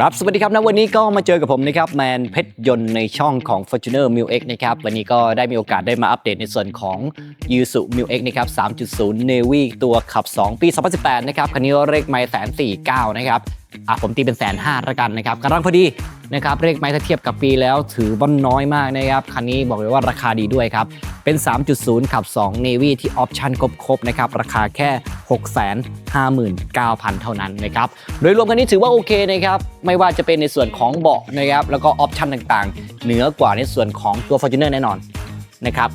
ครับ สวัสดีครับนะวันนี้ก็มาเจอกับผมนะครับแมนเพชรยนต์ในช่องของ Fortuner m i l X นะครับ วันนี้ก็ได้มีโอกาสได้มาอัปเดตในส่วนของ y u s u m i l X นะครับ 3.0 Navy ตัวขับ 2 ปี 2018 นะครับ คันนี้เลขไมล์แสนสี่เก้านะครับอะผมตีเป็นแสนห้าละกันนะครับกำลังพอดีนะครับเลขไมล์ถ้าเทียบกับปีแล้วถือว่าน้อยมากนะครับ คันนี้บอกเลยว่าราคาดีด้วยครับ เป็น 3.0 ขับ 2 Navy ที่ออปชั่นครบๆนะครับราคาแค่ 659,000 เท่านั้นนะครับโดยรวมกันนี้ถือว่าโอเคนะครับไม่ว่าจะเป็นในส่วนของเบาะนะครับแล้วก็ออปชันต่างๆ เหนือกว่าในส่วนของตัว Fortuner แน่นอนนะครับ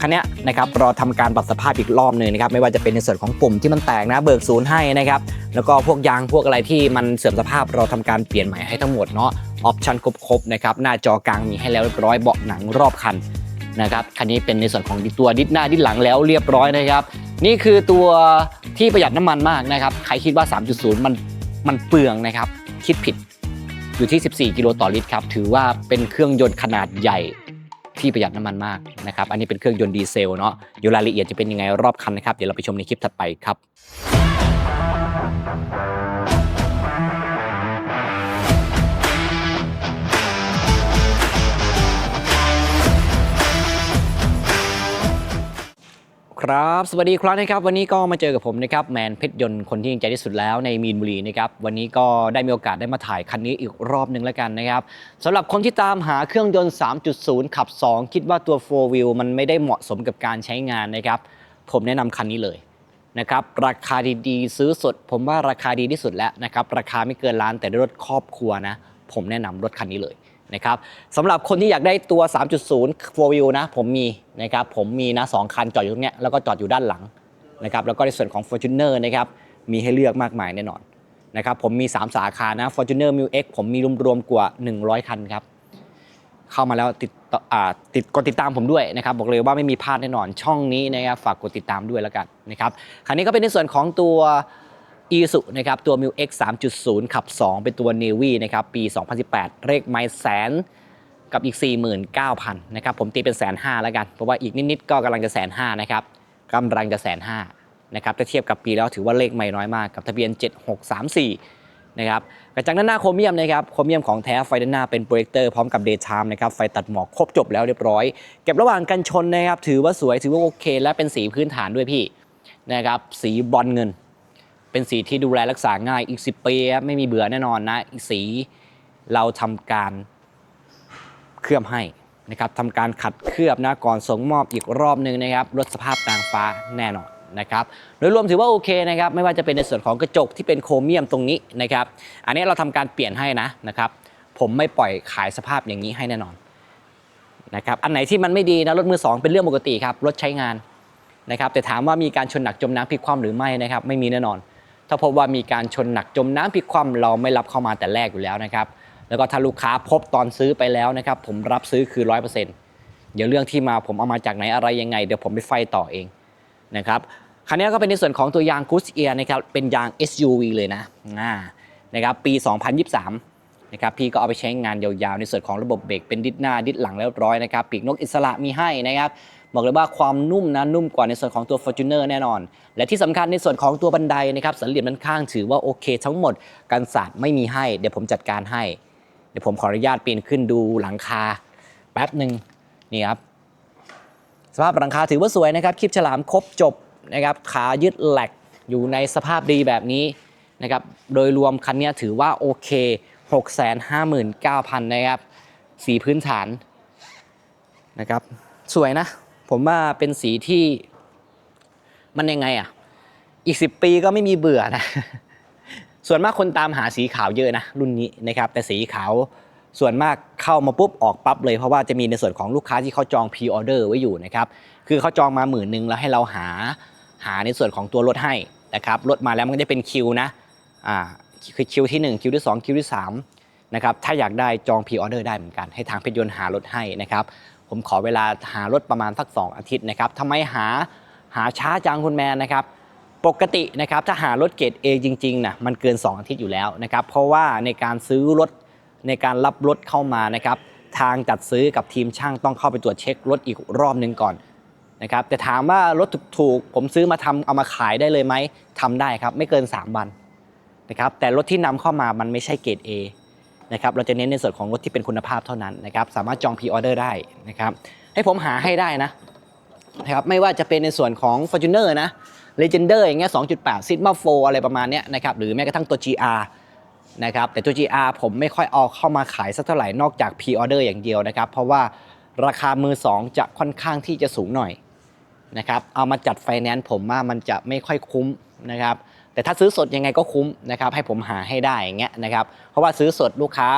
คันนี้นะครับรอทำการปรับสภาพอีกรอบหนึ่งนะครับไม่ว่าจะเป็นในส่วนของปุ่มที่มันแตกนะเบิกศูนย์ให้นะครับแล้วก็พวกยางพวกอะไรที่มันเสื่อมสภาพเราทำการเปลี่ยนใหม่ให้ทั้งหมดเนาะออปชันครบๆนะครับหน้าจอกลางมีให้แล้วเรียบร้อยเบาะหนังรอบคันนะครับคันนี้เป็นในส่วนของตัวดิสหน้าดิสหลังแล้วเรียบร้อยนะครับ นี่คือตัว ที่ประหยัดน้ำมันมากนะครับ ใครคิดว่า 3.0 มันมันเปลืองนะครับ คิดผิดอยู่ที่ 14 กิโลต่อลิตรครับ ถือว่าเป็นเครื่องยนต์ขนาดใหญ่ที่ประหยัดน้ำมันมากนะครับ อันนี้เป็นเครื่องยนต์ดีเซลเนาะ เดี๋ยวรายละเอียดจะเป็นยังไงรอบคันนะครับ เดี๋ยวเราไปชมในคลิปถัดไปครับ ครับ สวัสดีครับนะครับ วันนี้ก็มาเจอกับผมนะครับแมนเพชรยนต์คนที่ยิงใจที่สุดแล้วในมีนบุรีนะครับวันนี้ก็ได้มีโอกาสได้มาถ่ายคันนี้อีกรอบหนึ่งแล้วกันนะครับสำหรับคนที่ตามหาเครื่องยนต์ 3.0 ขับ 2 คิดว่าตัว 4 wheel มันไม่ได้เหมาะสมกับการใช้งานนะครับ ผมแนะนำคันนี้เลยนะครับราคาดีๆ ซื้อสด ผมว่าราคาดีที่สุดแล้วนะครับราคาไม่เกินล้านแต่ได้รถครอบครัวนะผมแนะนำรถคันนี้เลย นะครับสำหรับคนที่อยากได้ตัว 3.0 4 wheel นะผมมีนะครับผมมีนะสองคันจอดอยู่ตรงเนี้ยแล้วก็จอดอยู่ด้านหลังนะครับแล้วก็ในส่วนของ Fortuner นะครับมีให้เลือกมากมายแน่นอนนะครับผมมี 3 สาขานะ Fortuner m i l X ผมมีรวมๆกว่า 100 คันครับเข้ามาแล้วติดติดกดติดตามผมด้วยนะครับบอกเลยว่าไม่มีพลาดแน่นอนช่องนี้นะครับฝากกดติดตามด้วยแล้วกันนะครับคันนี้ก็เป็นในส่วนของตัว อีสุนะครับตัว m i l X 3.0 ขับ 2 เป็นตัว Navy นะครับปี 2018 เลขไมล์แสนกับอีก 49,000นะครับผมตีเป็นแสนห้าแล้วกัน เพราะว่าอีกนิดๆก็กำลังจะแสนห้านะครับกำลังจะแสนห้านะครับถ้าเทียบกับปีแล้วถือว่าเลขไม่น้อยมากกับทะเบียน 7634นะครับกระจังด้านหน้าโครเมียมนะครับโครเมียมของแท้ไฟด้านหน้าเป็นโปรเจคเตอร์พร้อมกับเดย์ไทม์นะครับไฟตัดหมอกครบจบแล้วเรียบร้อย เก็บระหว่างกันชนนะครับถือว่าสวยถือว่าโอเค และเป็นสีพื้นฐานด้วยพี่นะครับสีบอลเงิน เป็นสีที่ดูแลรักษาง่ายอีก 10 ปีครับไม่มีเบื่อแน่นอนนะ อีกสีเราทำการเคลือบให้นะครับทำการขัดเคลือบนะก่อนส่งมอบอีกรอบหนึ่งนะครับลดสภาพนางฟ้าแน่นอนนะครับโดยรวมถือว่าโอเคนะครับไม่ว่าจะเป็นในส่วนของกระจกที่เป็นโครเมียมตรงนี้นะครับอันนี้เราทำการเปลี่ยนให้นะนะครับผมไม่ปล่อยขายสภาพอย่างนี้ให้แน่นอนนะครับอันไหนที่มันไม่ดีนะรถมือสองเป็นเรื่องปกติครับรถใช้งานนะครับแต่ถามว่ามีการชนหนักจมน้ำพลิกคว่ำหรือไม่นะครับไม่มีแน่นอน ถ้าพบว่ามีการชนหนักจมน้ำพลิกคว่ำเราไม่รับเข้ามาแต่แรกอยู่แล้วนะครับ แล้วก็ถ้าลูกค้าพบตอนซื้อไปแล้วนะครับ ผมรับซื้อคือร้อยเปอร์เซ็นต์เดี๋ยวเรื่องที่มาผมเอามาจากไหนอะไรยังไง เดี๋ยวผมไปไฟต่อเองนะครับคันนี้ก็เป็นในส่วนของตัวยางกูสเอียนะครับเป็นยาง SUV เลยนะนะครับปี 2023นะครับพี่ก็เอาไปใช้งานยาวๆ ในส่วนของระบบเบรกเป็นดิสหน้าดิสหลังแล้วร้อยนะครับปีกนกอิสระมีให้นะครับ บอกเลยว่าความนุ่มนะนุ่มกว่าในส่วนของตัว Fortuner แน่นอน และที่สำคัญในส่วนของตัวบันไดนะครับสันเหลี่ยมด้านข้างถือว่าโอเค ทั้งหมดกันศาสตร์ไม่มีให้ เดี๋ยวผมจัดการให้ เดี๋ยวผมขออนุญาตปีนขึ้นดูหลังคาแป๊บหนึ่งนี่ครับสภาพหลังคาถือว่าสวยนะครับคลิปฉลามครบจบนะครับขายึดแหลกอยู่ในสภาพดีแบบนี้นะครับโดยรวมคันนี้ถือว่าโอเค 659,000 นะครับสีพื้นฐานนะครับสวยนะ ผมว่าเป็นสีที่มันยังไงอะ อีก10ปีก็ไม่มีเบื่อนะ ส่วนมากคนตามหาสีขาวเยอะนะรุ่นนี้นะครับ แต่สีขาวส่วนมากเข้ามาปุ๊บออกปั๊บเลยเพราะว่าจะมีในส่วนของลูกค้าที่เขาจองพรีออเดอร์ไว้อยู่นะครับ คือเขาจองมาหมื่นหนึ่งแล้วให้เราหาหาในส่วนของตัวรถให้นะครับรถมาแล้วมันก็จะเป็นคิวนะอ่าคือคิวที่ 1 คิวที่ 2 คิวที่3นะครับถ้าอยากได้จองพรีออเดอร์ได้เหมือนกัน ให้ทางเพชรยนต์หารถให้นะครับ ผมขอเวลาหารถประมาณสัก 2 อาทิตย์นะครับทำไมหาหาช้าจังคุณแมนนะครับปกตินะครับถ้าหารถเกรด A จริงๆนะมันเกิน 2 อาทิตย์อยู่แล้วนะครับเพราะว่าในการซื้อรถในการรับรถเข้ามานะครับทางจัดซื้อกับทีมช่างต้องเข้าไปตรวจเช็ครถอีกรอบหนึงก่อนนะครับแต่ถามว่ารถถูกๆผมซื้อมาทำเอามาขายได้เลยไหมทำได้ครับไม่เกิน 3 วันนะครับแต่รถที่นำเข้ามามันไม่ใช่เกรด A นะครับเราจะเน้นในส่วนของรถที่เป็นคุณภาพเท่านั้นนะครับสามารถจองพรีออเดอร์ได้นะครับให้ผมหาให้ได้นะนะครับไม่ว่าจะเป็นในส่วนของ Fortuner นะ Legender อย่างเงี้ย2.8 Sigma 4อะไรประมาณเนี้ยนะครับหรือแม้กระทั่งตัว GR นะครับแต่ตัว GR ผมไม่ค่อยเอาเข้ามาขายสักเท่าไหร่นอกจากพรีออเดอร์อย่างเดียวนะครับเพราะว่าราคามือสองจะค่อนข้างที่จะสูงหน่อยนะครับเอามาจัดไฟแนนซ์ผมว่ามันจะไม่ค่อยคุ้มนะครับ แต่ถ้าซื้อสดยังไงก็คุ้มนะครับให้ผมหาให้ได้อย่างเงี้ยนะครับเพราะว่าซื้อสดลูกค้า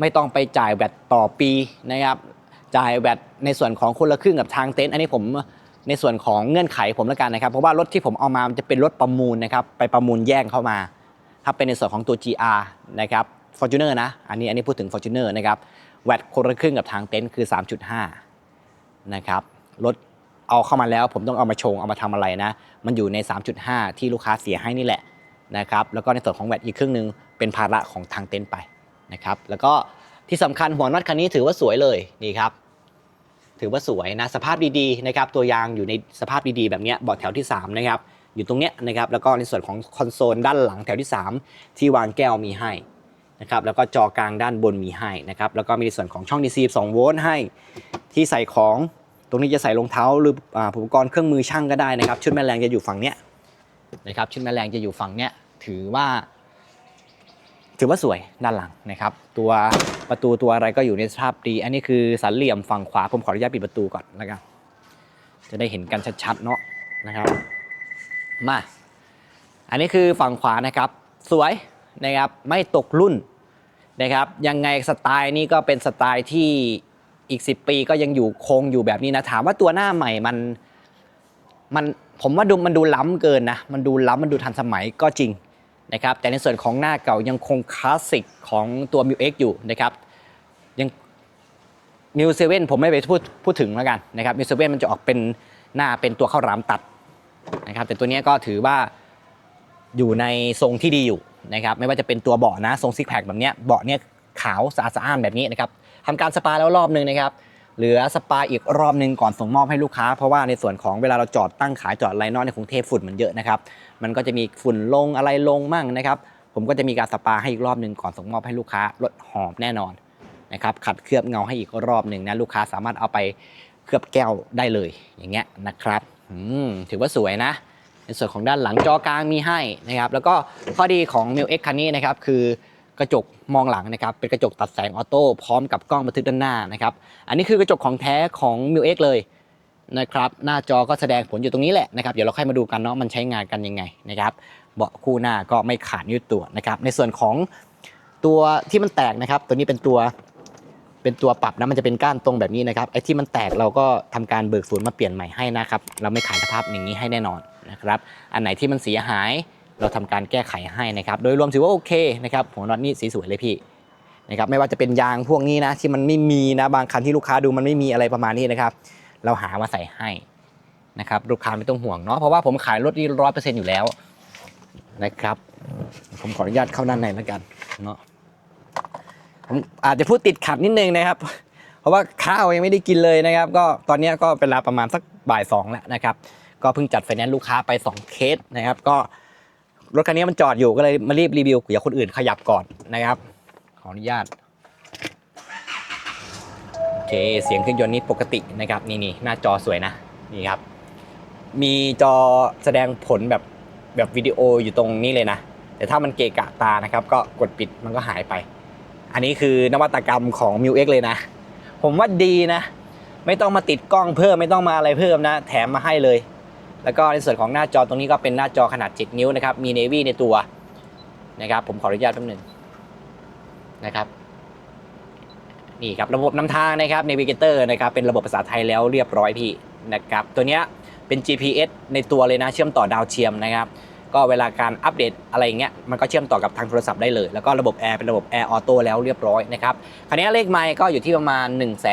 ไม่ต้องไปจ่ายแบตต่อปีนะครับจ่ายแบตในส่วนของคนละครึ่งกับทางเต็นท์อันนี้ผมในส่วนของเงื่อนไขผมแล้วกันนะครับ เพราะว่ารถที่ผมเอามามันจะเป็นรถประมูลนะครับไปประมูลแย่งเข้ามาถ้าเป็นในส่วนของตัว GR นะครับ Fortuner นะอันนี้อันนี้พูดถึง Fortuner นะครับแวตคนละครึ่งกับทางเต็นท์คือ 3.5 นะครับรถ เอาเข้ามาแล้วผมต้องเอามาชงเอามาทำอะไรนะ มันอยู่ใน 3.5 ที่ลูกค้าเสียให้นี่แหละนะครับแล้วก็ในส่วนของแวตอีกครึ่งหนึ่งเป็นภาระของทางเต็นท์ไปนะครับแล้วก็ที่สำคัญหัวน็อตคันนี้ถือว่าสวยเลยนี่ครับถือว่าสวยนะสภาพดีๆนะครับตัวยางอยู่ในสภาพดีๆแบบนี้เบาะแถวที่3นะครับอยู่ตรงเนี้ยนะครับแล้วก็ในส่วนของคอนโซลด้านหลังแถวที่ 3 ที่วางแก้วมีให้นะครับแล้วก็จอกลางด้านบนมีให้นะครับแล้วก็มีในส่วนของช่อง DC 2โวลต์ให้ที่ใส่ของ ตรงนี้จะใส่รองเท้าหรืออ่าอุปกรณ์เครื่องมือช่างก็ได้นะครับ ชุดแม่แรงจะอยู่ฝั่งเนี้ยนะครับ ชุดแม่แรงจะอยู่ฝั่งเนี้ยถือว่า ถือว่าสวยด้านหลังนะครับ ตัวประตูตัวอะไรก็อยู่ในสภาพดี อันนี้คือสันเหลี่ยมฝั่งขวาผมขออนุญาตปิดประตูก่อนแล้วกันจะได้เห็นกันชัดๆเนาะนะครับ มา อันนี้คือฝั่งขวานะครับ สวยนะครับไม่ตกรุ่นนะครับ ยังไงสไตล์นี้ก็เป็นสไตล์ที่ อีก 10 ปีก็ยังอยู่คงอยู่แบบนี้นะถามว่าตัวหน้าใหม่มันมันผมว่าดูมันดูล้ำเกินนะมันดูล้ำมันดูทันสมัยก็จริงนะครับแต่ในส่วนของหน้าเก่ายังคงคลาสสิกของตัว m ิ X อยู่นะครับยังมิวเซเว่นผมไม่ไปพูดพูดถึงแล้วกันนะครับมิวเซเว่นมันจะออกเป็นหน้าเป็นตัวข้าวหลามตัดนะครับแต่ตัวนี้ก็ถือว่าอยู่ในทรงที่ดีอยู่นะครับไม่ว่าจะเป็นตัวเบาะนะทรงซิกแพคแบบนี้เบาะเนี้ยขาวสะอาดสะอ้านแบบนี้นะครับ ทำการสปาแล้วรอบหนึ่งนะครับเหลือสปาอีกรอบหนึ่งก่อนส่งมอบให้ลูกค้า เพราะว่าในส่วนของเวลาเราจอดตั้งขายจอดไรนอกในกรุงเทพฝุ่นมันเยอะนะครับมันก็จะมีฝุ่นลงอะไรลงมั่งนะครับผมก็จะมีการสปาให้อีกรอบหนึ่งก่อนส่งมอบให้ลูกค้ารถหอมแน่นอนนะครับขัดเคลือบเงาให้อีกรอบหนึ่งนะลูกค้าสามารถเอาไปเคลือบแก้วได้เลยอย่างเงี้ยนะครับถือว่าสวยนะ ในส่วนของด้านหลังจอกลางมีให้นะครับแล้วก็ข้อดีของ m ิ X คันนี้นะครับคือ กระจกมองหลังนะครับเป็นกระจกตัดแสงออโต้พร้อมกับกล้องบันทึกด้านหน้านะครับอันนี้คือกระจกของแท้ของ m ิ X เเลยนะครับหน้าจอก็แสดงผลอยู่ตรงนี้แหละนะครับเดี๋ยวเราค่อยมาดูกันเนาะมันใช้งานกันยังไงนะครับเบาะคู่หน้าก็ไม่ขาดยืดตัวนะครับในส่วนของตัวที่มันแตกนะครับ ตัวนี้เป็นตัวเป็นตัวปรับนะมันจะเป็นก้านตรงแบบนี้นะครับไอ้ที่มันแตกเราก็ทำการเบิกศูนย์มาเปลี่ยนใหม่ให้นะครับ เราไม่ขายสภาพอย่างนี้ให้แน่นอนนะครับ อันไหนที่มันเสียหาย เราทำการแก้ไขให้นะครับ โดยรวมถือว่าโอเคนะครับหัวน็อตนี่สีสวยเลยพี่นะครับไม่ว่าจะเป็นยางพวกนี้นะที่มันไม่มีนะบางคันที่ลูกค้าดูมันไม่มีอะไรประมาณนี้นะครับ เราหามาใส่ให้นะครับลูกค้าไม่ต้องห่วงเนาะเพราะว่าผมขายรถนี่ร้อยเปอร์เซ็นต์อยู่แล้วนะครับ ผมขออนุญาตเข้าด้านในแล้วกันเนาะผมอาจจะพูดติดขัดนิดนึงนะครับ เพราะว่าข้าวยังไม่ได้กินเลยนะครับ ก็ตอนนี้ก็เป็นเวลาประมาณสักบ่ายสองแล้วนะครับ ก็เพิ่งจัดไฟแนนซ์ลูกค้าไป 2 เคสนะครับ ก็ รถคันนี้มันจอดอยู่ก็เลยมารีบรีวิวเดี๋ยวคนอื่นขยับก่อนนะครับ ขออนุญาตโอเคเสียงเครื่องยนต์นี่ปกตินะครับนี่นี่หน้าจอสวยนะนี่ครับ มีจอแสดงผลแบบแบบวิดีโออยู่ตรงนี้เลยนะ แต่ถ้ามันเกะกะตานะครับ ก็กดปิดมันก็หายไป อันนี้คือนวัตกรรมของ m ิ X เลยนะ ผมว่าดีนะ ไม่ต้องมาติดกล้องเพิ่มไม่ต้องมาอะไรเพิ่มนะ แถมมาให้เลย แล้วก็ในส่วนของหน้าจอตรงนี้ก็เป็นหน้าจอขนาด 7 นิ้วนะครับ มี Navy ในตัวนะครับ ผมขออนุญาตแป๊บหนึงนะครับ นี่ครับระบบนำทางนะครับ Navigator นะครับ เป็นระบบภาษาไทยแล้วเรียบร้อยพี่นะครับ ตัวเนี้ยเป็น GPS ในตัวเลยนะ เชื่อมต่อดาวเทียมนะครับ ก็เวลาการอัปเดตอะไรอย่างเงี้ยมันก็เชื่อมต่อกับทางโทรศัพท์ได้เลย แล้วก็ระบบแอร์เป็นระบบแอร์ออโต้แล้วเรียบร้อยนะครับคันนี้เลขไมล์ก็อยู่ที่ประมาณ 1 4 9 9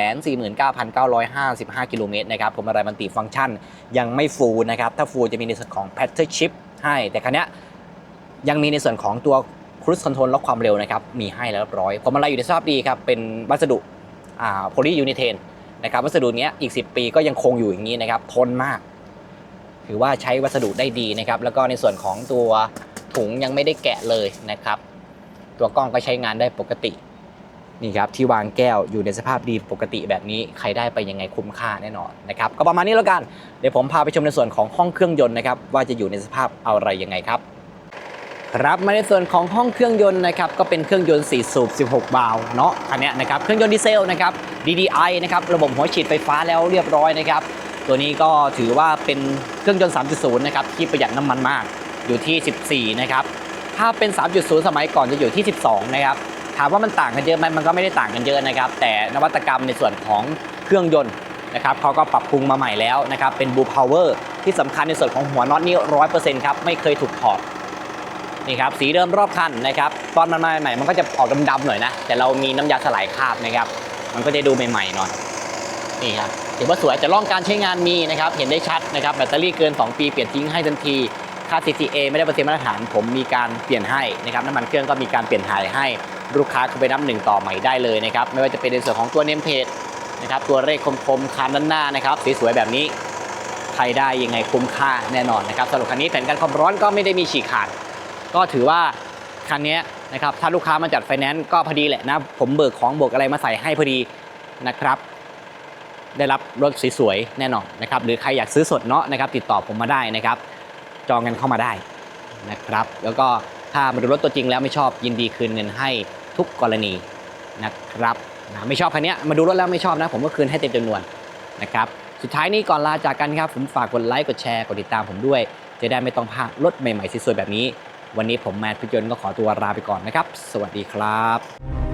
5 5 กิโลเมตรนะครับผมอะไรมันติฟังก์ชันยังไม่ฟูลนะครับถ้าฟูลจะมีในส่วนของ p a t t e r Chip ให้ แต่คันนี้ยังมีในส่วนของตัว Cruise Control ล็อกความเร็วนะครับมีให้แล้วเรียบร้อยผมอะไรอยู่ในสภาพดีครับเป็นวัสดุอ่าโพลียูนิเทนนะครับวัสดุนี้อีก 10 ปีก็ยังคงอยู่อย่างนี้นะครับทนมาก ถือว่าใช้วัสดุได้ดีนะครับ แล้วก็ในส่วนของตัวถุงยังไม่ได้แกะเลยนะครับ ตัวกล้องก็ใช้งานได้ปกตินี่ครับที่วางแก้วอยู่ในสภาพดีปกติแบบนี้ใครได้ไปยังไงคุ้มค่าแน่นอนนะครับก็ประมาณนี้แล้วกันเดี๋ยวผมพาไปชมในส่วนของห้องเครื่องยนต์นะครับว่าจะอยู่ในสภาพอะไรยังไงครับครับมาในส่วนของห้องเครื่องยนต์นะครับก็เป็นเครื่องยนต์4สูบ 16 บาล์วเนาะอันนี้นะครับเครื่องยนต์ดีเซลนะครับ DDI นะครับระบบหัวฉีดไฟฟ้าแล้วเรียบร้อยนะครับ ตัวนี้ก็ถือว่าเป็นเครื่องยนต์ 3.0 นะครับที่ประหยัดน้ำมันมากอยู่ที่ 14 นะครับ ถ้าเป็น 3.0 สมัยก่อนจะอยู่ที่ 12 นะครับ ถามว่ามันต่างกันเยอะไหมมันก็ไม่ได้ต่างกันเยอะนะครับ แต่นวัตกรรมในส่วนของเครื่องยนต์นะครับเขาก็ปรับปรุงมาใหม่แล้วนะครับ เป็น Blue Power ที่สำคัญในส่วนของหัวน็อตนี่100%ครับ ไม่เคยถูกถอดนี่ครับ สีเดิมรอบคันนะครับ ตอนมันมาใหม่ๆมันก็จะออกดำๆหน่อยนะ แต่เรามีน้ำยาสลายคราบนะครับ มันก็จะดูใหม่ๆหน่อยนี่ครับ ถือว่าสวยแต่ร่องการใช้งานมีนะครับเห็นได้ชัดนะครับแบตเตอรี่เกิน 2 ปีเปลี่ยนทิ้งให้ทันทีค่า CTA ไม่ได้เปอร์เซ็นต์มาตรฐาน ผมมีการเปลี่ยนให้นะครับน้ำมันเครื่องก็มีการเปลี่ยนถ่ายให้ลูกค้าเขาไปนับหนึ่งต่อใหม่ได้เลยนะครับไม่ว่าจะเป็นในส่วนของตัวเนมเพจนะครับตัวเลขคมๆคานด้านหน้านะครับสวยๆแบบนี้ใครได้ยังไงคุ้มค่าแน่นอนนะครับสำหรับคันนี้แผนการความร้อนก็ไม่ได้มีฉีกขาดก็ถือว่าคันนี้นะครับถ้าลูกค้ามาจัดไฟแนนซ์ก็พอดีแหละนะผมเบิกของเบิกอะไรมาใส่ให้พอดีนะครับ ได้รับรถสวยๆแน่นอนนะครับหรือใครอยากซื้อสดเนาะนะครับติดต่อผมมาได้นะครับ จองกันเข้ามาได้นะครับ แล้วก็ถ้ามาดูรถตัวจริงแล้วไม่ชอบยินดีคืนเงินให้ทุกกรณีนะครับนะไม่ชอบคันนี้มาดูรถแล้วไม่ชอบนะ ผมก็คืนให้เต็มจำนวนนะครับสุดท้ายนี้ก่อนลาจากกันครับผมฝากกดไลค์กดแชร์กดติดตามผมด้วย จะได้ไม่ต้องพลาดรถใหม่ๆสวยๆแบบนี้ วันนี้ผมแมนพิจนต์ก็ขอตัวลาไปก่อนนะครับ สวัสดีครับ